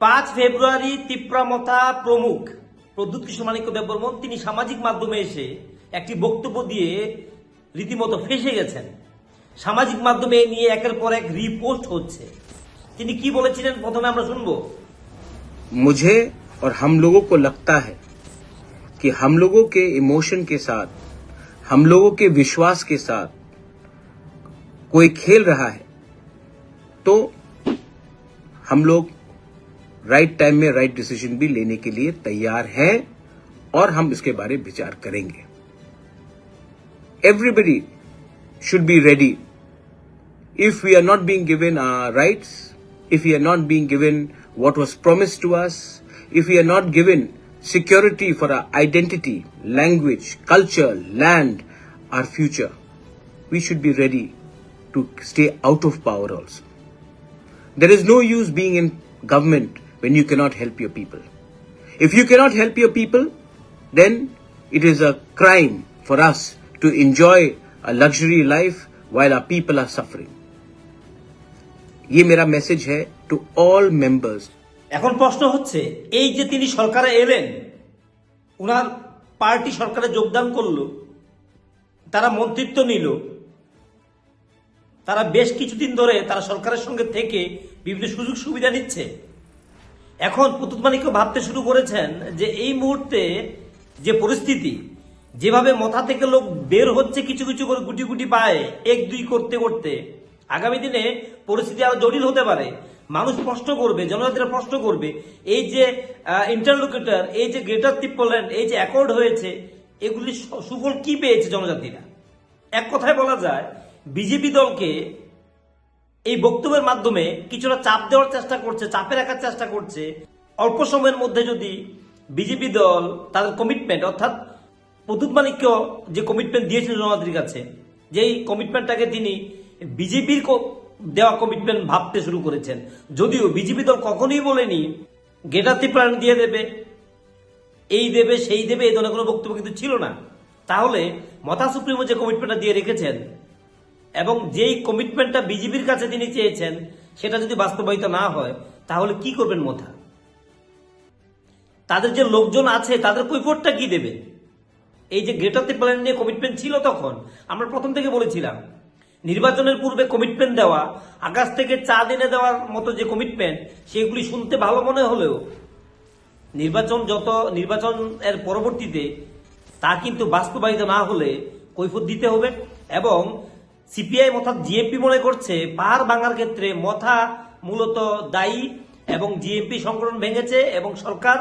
পাঁচ ফেব্রুয়ারি তিপ্রামথা প্রমুখ প্রদ্যুৎ কিশোর মানিক্য দেববর্মন তিনি সামাজিক মাধ্যমে এসে একটি বক্তব্য দিয়ে রীতিমতো ফেসে গেছেন সামাজিক মাধ্যমে এ নিয়ে একের পর এক রিপোস্ট হচ্ছে তিনি কি বলেছিলেন প্রথমে আমরা শুনবো मुझे और हम लोगों को लगता है कि हम लोगों के इमोशन के साथ हम लोगों के विश्वास के साथ कोई खेल रहा है तो हम लोग राइट टाइम में राइट डिसीज़न भी लेने के लिए तैयार है और हम इसके बारे विचार करेंगे। Everybody should be ready if we are not being given our right if you are not being given what was promise to us if you are not given security for our identity language culture land our future we should be ready to stay out of power also there is no use being in government when you cannot help your people. If you cannot help your people, then it is a crime for us to enjoy a luxury life while our people are suffering. ये मेरा message है to all members এখন প্রশ্ন হচ্ছে এই যে তিনি সরকারে এলেন উনার পার্টি সরকারে যোগদান করলো তারা মন্ত্রিত্ব নিল তারা বেশ কিছুদিন ধরে তারা সরকারের সঙ্গে থেকে বিভিন্ন সুযোগ সুবিধা নিচ্ছে এখন পুতুত মানিকও ভাবতে শুরু করেছেন যে এই মুহূর্তে যে পরিস্থিতি, যেভাবে মাথা থেকে লোক বের হচ্ছে কিছু কিছু করে গুটি গুটি পায়, এক দুই করতে করতে, আগামী দিনে পরিস্থিতি আরও জটিল হতে পারে। মানুষ প্রশ্ন করবে, জনজাতিরা প্রশ্ন করবে, এই যে ইন্টারলোকেটর এই যে গ্রেটার ত্রিপোল্যান্ড এই যে অ্যাকর্ড হয়েছে, এগুলি সুফল কি পেয়েছে জনজাতিরা? এক কথায় বলা যায়, বিজেপি দলকে এই বক্তব্যের মাধ্যমে কিছুটা চাপ দেওয়ার চেষ্টা করছে, চাপে রাখার চেষ্টা করছে। অল্প সময়ের মধ্যে যদি বিজেপি দল তাদের কমিটমেন্ট অর্থাৎ প্রদুত মানিক্য যে কমিটমেন্ট দিয়েছিলেন জনতাদের কাছে, যেই কমিটমেন্টটাকে তিনি বিজেপির দেওয়া কমিটমেন্ট ভাবতে শুরু করেছেন। যদিও বিজেপি দল কখনোই বলেনি গেটার প্ল্যান দিয়ে দেবে, এই দেবে, সেই দেবে, এই ধরনের কোনো বক্তব্য কিন্তু ছিল না। তাহলে মতা সুপ্রিমো যে কমিটমেন্টটা দিয়ে রেখেছেন এবং যেই কমিটমেন্টটা বিজেপির কাছে তিনি চেয়েছেন, সেটা যদি বাস্তবায়িত না হয়, তাহলে কি করবেন মোথা? তাদের যে লোকজন আছে, তাদের কৈফটটা কি দেবে? এই যে গ্রেটার প্ল্যান নিয়ে কমিটমেন্ট ছিল তখন, আমরা প্রথম থেকে বলেছিলাম, নির্বাচনের পূর্বে কমিটমেন্ট দেওয়া আকাশ থেকে চা এনে দেওয়ার মতো যে কমিটমেন্ট সেগুলি শুনতে ভালো মনে হলেও, নির্বাচন যত, নির্বাচন এর পরবর্তীতে তা কিন্তু বাস্তবায়িত না হলে কৈফত দিতে হবে এবং সিপিআই অর্থাৎ জিএমপি মনে করছে, পাহাড় ভাঙার ক্ষেত্রে মথা মূলত দায়ী এবং জিএমপি সংগঠন ভেঙেছে এবং সরকার,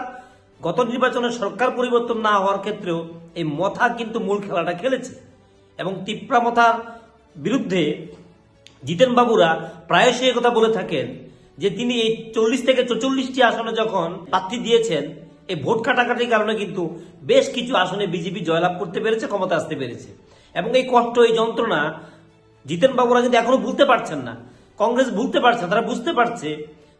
গত নির্বাচনে সরকার পরিবর্তন না হওয়ার ক্ষেত্রেও এই মথা কিন্তু মূল খেলাটা খেলেছে। এবং তিপ্রা মথার বিরুদ্ধে জিতেন বাবুরা প্রায়শই কথা বলে থাকেন যে তিনি এই চল্লিশ থেকে চৌচল্লিশটি আসনে যখন প্রার্থী দিয়েছেন, এই ভোট কাটাকাটির কারণে কিন্তু বেশ কিছু আসনে বিজেপি জয়লাভ করতে পেরেছে ক্ষমতা আসতে পেরেছে। এবং এই কষ্ট, এই যন্ত্রণা জিতেন বাবুরা কিন্তু এখনও ভুলতে পারছেন না, কংগ্রেস ভুলতে পারছে তারা বুঝতে পারছে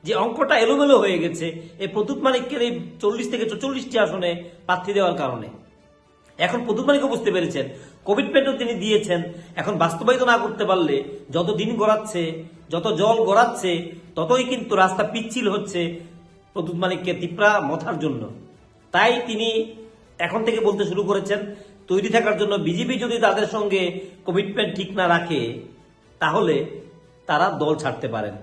যে অঙ্কটা এলোমেলো হয়ে গেছে। এই প্রতুত মানিকের এই চল্লিশ থেকে চৌচল্লিশটি আসনে প্রার্থী দেওয়ার কারণে। এখন প্রদুত মালিকও বুঝতে পেরেছেন, কোভিড কমিটমেন্টও তিনি দিয়েছেন। এখন বাস্তবায়িত না করতে পারলে যত দিন গড়াচ্ছে, যত জল গড়াচ্ছে, ততই কিন্তু রাস্তা পিচ্ছিল হচ্ছে প্রদুত মালিককে তিপ্রা মথার জন্য। তাই তিনি এখন থেকে বলতে শুরু করেছেন তৈরি থাকার জন্য বিজেপি যদি তাদের সঙ্গে কমিটমেন্ট ঠিক না রাখে, তাহলে তারা দল ছাড়তে পারেন।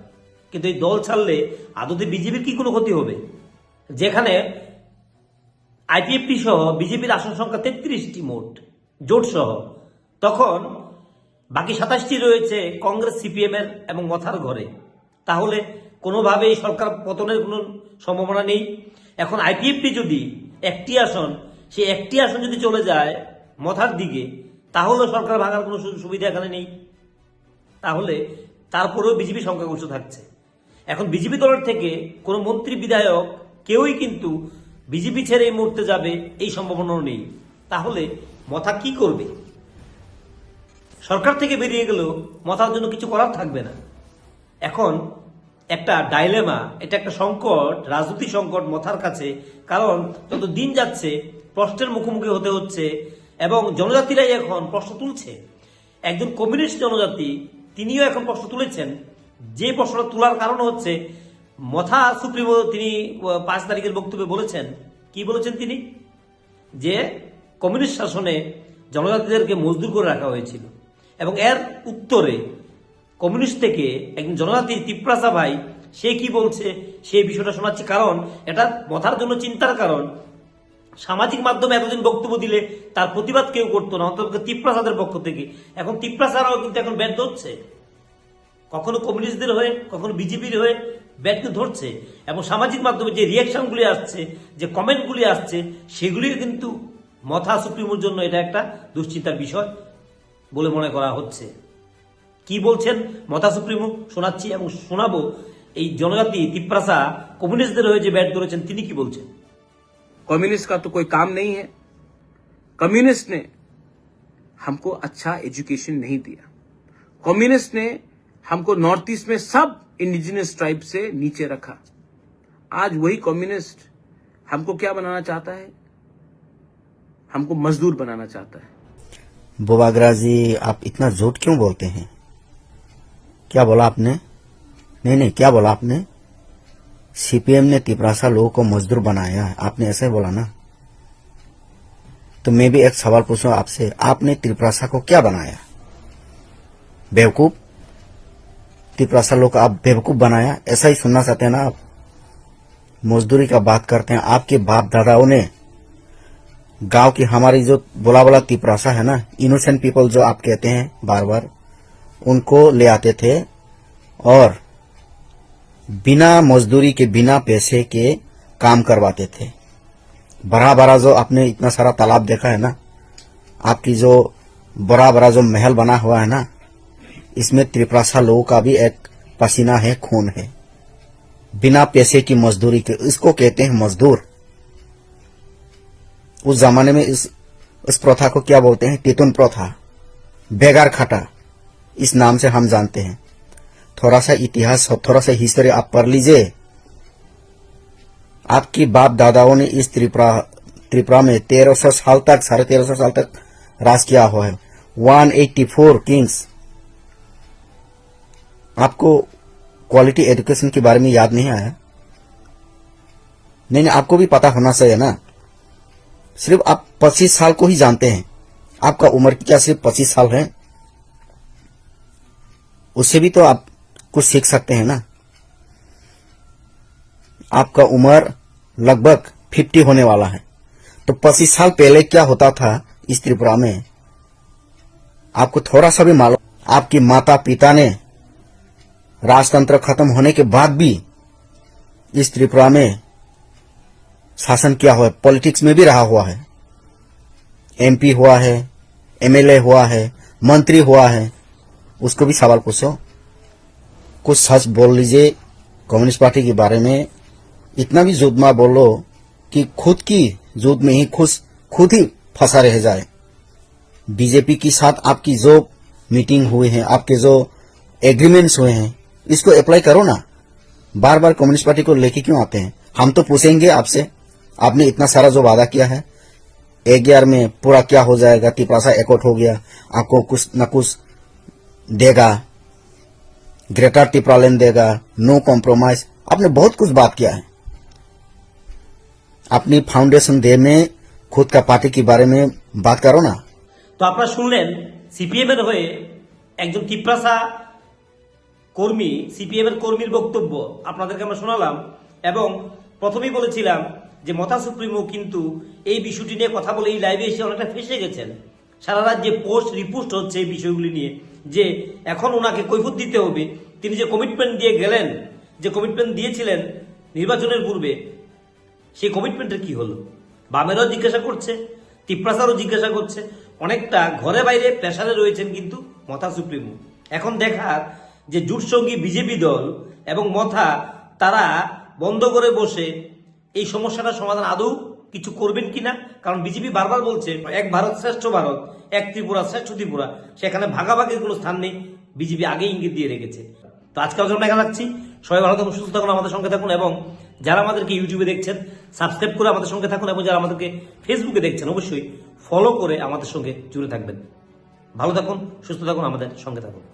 কিন্তু এই দল ছাড়লে আদতে বিজেপির কি কোনো ক্ষতি হবে? যেখানে আইপিএফটি সহ বিজেপির আসন সংখ্যা তেত্রিশটি মোট, জোট সহ। তখন বাকি সাতাশটি রয়েছে কংগ্রেস, সিপিএম এর এবং মথার ঘরে। তাহলে কোনোভাবেই সরকার পতনের কোনো সম্ভাবনা নেই। এখন আইপিএফটি যদি একটি আসন সে একটি আসন যদি চলে যায় মথার দিকে তাহলে সরকার ভাঙার কোনো সুবিধা এখানে নেই। তাহলে তারপরেও বিজেপি সংখ্যাগরিষ্ঠ থাকছে। এখন বিজেপি দলের থেকে কোনো মন্ত্রী বিধায়ক কেউই কিন্তু বিজেপি ছেড়ে এই মুহূর্তে যাবে, এই সম্ভাবনাও নেই। তাহলে মথা কি করবে? সরকার থেকে বেরিয়ে গেলেও মথার জন্য কিছু করার থাকবে না। এখন একটা ডাইলেমা এটা একটা সংকট, রাজনৈতিক সংকট মথার কাছে। কারণ যত দিন যাচ্ছে, প্রশ্নের মুখোমুখি হতে হচ্ছে এবং জনজাতিরাই এখন প্রশ্ন তুলছে। একজন কমিউনিস্ট জনজাতি, তিনিও এখন প্রশ্ন তুলেছেন। যে প্রশ্নটা তোলার কারণ হচ্ছে, মথা সুপ্রিমো তিনি পাঁচ তারিখের বক্তব্যে বলেছেন। কি বলেছেন তিনি? যে কমিউনিস্ট শাসনে জনজাতিদেরকে মজদুর করে রাখা হয়েছিল। এবং এর উত্তরে কমিউনিস্ট থেকে একজন জনজাতি তিপ্রাসা ভাই, সে কি বলছে সেই বিষয়টা শোনাচ্ছি। কারণ এটা মথার জন্য চিন্তার কারণ। সামাজিক মাধ্যমে এতদিন বক্তব্য দিলে তার প্রতিবাদ কেউ করতো না, অন্তত তিপ্রাসাদের পক্ষ থেকে। এখন তিপ্রাসারাও কিন্তু এখন ব্যর্থ হচ্ছে কখনো কমিউনিস্টদের হয়ে, কখনো বিজেপির হয়ে ব্যাটকে ধরছে। এবং সামাজিক মাধ্যমে যে রিয়াকশনগুলি আসছে, যে কমেন্টগুলি আসছে সেগুলিও কিন্তু মথা সুপ্রিমোর জন্য এটা একটা দুশ্চিন্তার বিষয় বলে মনে করা হচ্ছে। কি বলছেন মথা সুপ্রিমো? শোনাচ্ছি এবং শোনাবো। এই জনজাতি তিপ্রাসা কমিউনিস্টদের হয়ে যে ব্যাট ধরেছেন, তিনি কি বলছেন? कम्युनिस्ट का तो कोई काम नहीं है। कम्युनिस्ट ने हमको अच्छा एजुकेशन नहीं दिया। कम्युनिस्ट ने हमको नॉर्थ ईस्ट में सब इंडिजिनस ट्राइब से नीचे रखा। आज वही कम्युनिस्ट हमको क्या बनाना चाहता है? हमको मजदूर बनाना चाहता है। बोबागरा जी, आप इतना झूठ क्यों बोलते हैं? क्या बोला आपने? नहीं नहीं, क्या बोला आपने? सीपीएम ने तिपरासा लोगों को मजदूर बनाया है। आपने ऐसे बोला ना? तो मैं भी एक सवाल पूछूँ आपसे। आपने त्रिप्रासा को क्या बनाया? बेवकूफ़? त्रिप्रासा लोग आप बेवकूफ़ बनाया? ऐसा ही सुनना चाहते हैं ना आप? मजदूरी का बात करते हैं। आपके बाप दादाओं ने गाँव की हमारी जो बोला बोला तिपरासा है ना इनोसेंट पीपल जो आप कहते हैं बार बार उनको ले आते थे और बिना मजदूरी के, बिना पैसे के काम करवाते थे। बड़ा बड़ा जो आपने इतना सारा तालाब देखा है ना, आपकी जो बड़ा बड़ा जो महल बना हुआ है ना, इसमें त्रिप्रासा लोगों का भी एक पसीना है, खून है। बिना पैसे की मजदूरी के, इसको कहते हैं मजदूर। उस जमाने में इस इस प्रथा को क्या बोलते हैं? टितुन प्रथा। बेगार खटा। इस नाम से हम जानते हैं। थोड़ा सा इतिहास और थोड़ा सा हिस्ट्री आप पढ़ लीजिए। आपकी बाप दादाओं ने इस त्रिपुरा त्रिपुरा में तेरह सौ साल तक, साढ़े तेरह सौ साल तक राज किया हुआ है। वन एट्टी फोर किंग्स आपको क्वालिटी एजुकेशन के बारे में याद नहीं आया? नहीं नहीं, आपको भी पता होना चाहिए ना। सिर्फ़ आप पच्चीस साल को ही जानते हैं। आपका उम्र क्या सिर्फ़ पच्चीस साल है? उससे भी तो आप कुछ सीख सकते हैं ना। आपका उम्र लगभग फिफ्टी होने वाला है। तो पच्चीस साल पहले क्या होता था इस त्रिपुरा में? आपको थोड़ा सा भी मालूम, आपकी माता पिता ने राजतंत्र खत्म होने के बाद भी इस त्रिपुरा में शासन किया हुआ है, पॉलिटिक्स में भी रहा हुआ है। एमपी हुआ है, एमएलए हुआ है, मंत्री हुआ है, उसको भी सवाल पूछो। कुछ सच बोल लीजिए, कम्युनिस्ट पार्टी के बारे में। इतना भी जुदमा बोलो कि खुद की जुद में ही खुश, खुद ही फंसा रह जाए। बीजेपी के साथ आपकी जो मीटिंग हुई है, आपके जो एग्रीमेंट्स हुए हैं, इसको अप्लाई करो ना। बार बार कम्युनिस्ट पार्टी को लेके क्यों आते हैं? हम तो पूछेंगे आपसे, आपने इतना सारा जो वादा किया है। एक ईयर में पूरा क्या हो जाएगा, तिपरासा एकॉट हो गया, आपको कुछ न कुछ देगा। ग्रेटर टिप्रालेन देगा नो कॉम्प्रोमाइज आपने बहुत कुछ बात किया है अपनी फाउंडेशन डे में खुद का पार्टी के बारे में बात करो ना তো আপনারা শুনলেন সিপিএম এর হয়ে একজন তিপ্রাসা কর্মী সিপিএম এর কর্মীর বক্তব্য আপনাদেরকে আমরা শোনালাম এবং প্রথমেই বলেছিলাম যে মথা সুপ্রিমো কিন্তু এই বিষয়টি নিয়ে কথা বলে এই লাইভে এসে অনেকটা ফেসে গেছেন সারা রাজ্যে পোস্ট রিপোস্ট হচ্ছে এই বিষয়গুলি নিয়ে যে এখন ওনাকে কৈফত দিতে হবে, তিনি যে কমিটমেন্ট দিয়ে গেলেন, যে কমিটমেন্ট দিয়েছিলেন নির্বাচনের পূর্বে, সেই কমিটমেন্টের কি হলো? বামেরাও জিজ্ঞাসা করছে, তিপ্রাসারও জিজ্ঞাসা করছে, অনেকটা ঘরে বাইরে প্রেসারে রয়েছেন কিন্তু মথা সুপ্রিমো। এখন দেখার যে জুটসঙ্গী বিজেপি দল এবং মথা তারা বন্ধ করে বসে এই সমস্যাটার সমাধান আদৌ কিছু করবেন কিনা? কারণ বিজেপি বারবার বলছে, এক ভারত শ্রেষ্ঠ ভারত, এক ত্রিপুরা শ্রেষ্ঠ ত্রিপুরা। সেখানে ভাগাভাগির কোনো স্থান নেই। বিজেপি আগেই ইঙ্গিত দিয়ে রেখেছে। তো আজকাল জন্য এখানে রাখছি। সবাই ভালো থাকুন, সুস্থ থাকুন, আমাদের সঙ্গে থাকুন এবং যারা আমাদেরকে ইউটিউবে দেখছেন, সাবস্ক্রাইব করে আমাদের সঙ্গে থাকুন এবং যারা আমাদেরকে ফেসবুকে দেখছেন, অবশ্যই ফলো করে আমাদের সঙ্গে জুড়ে থাকবেন। ভালো থাকুন, সুস্থ থাকুন, আমাদের সঙ্গে থাকুন।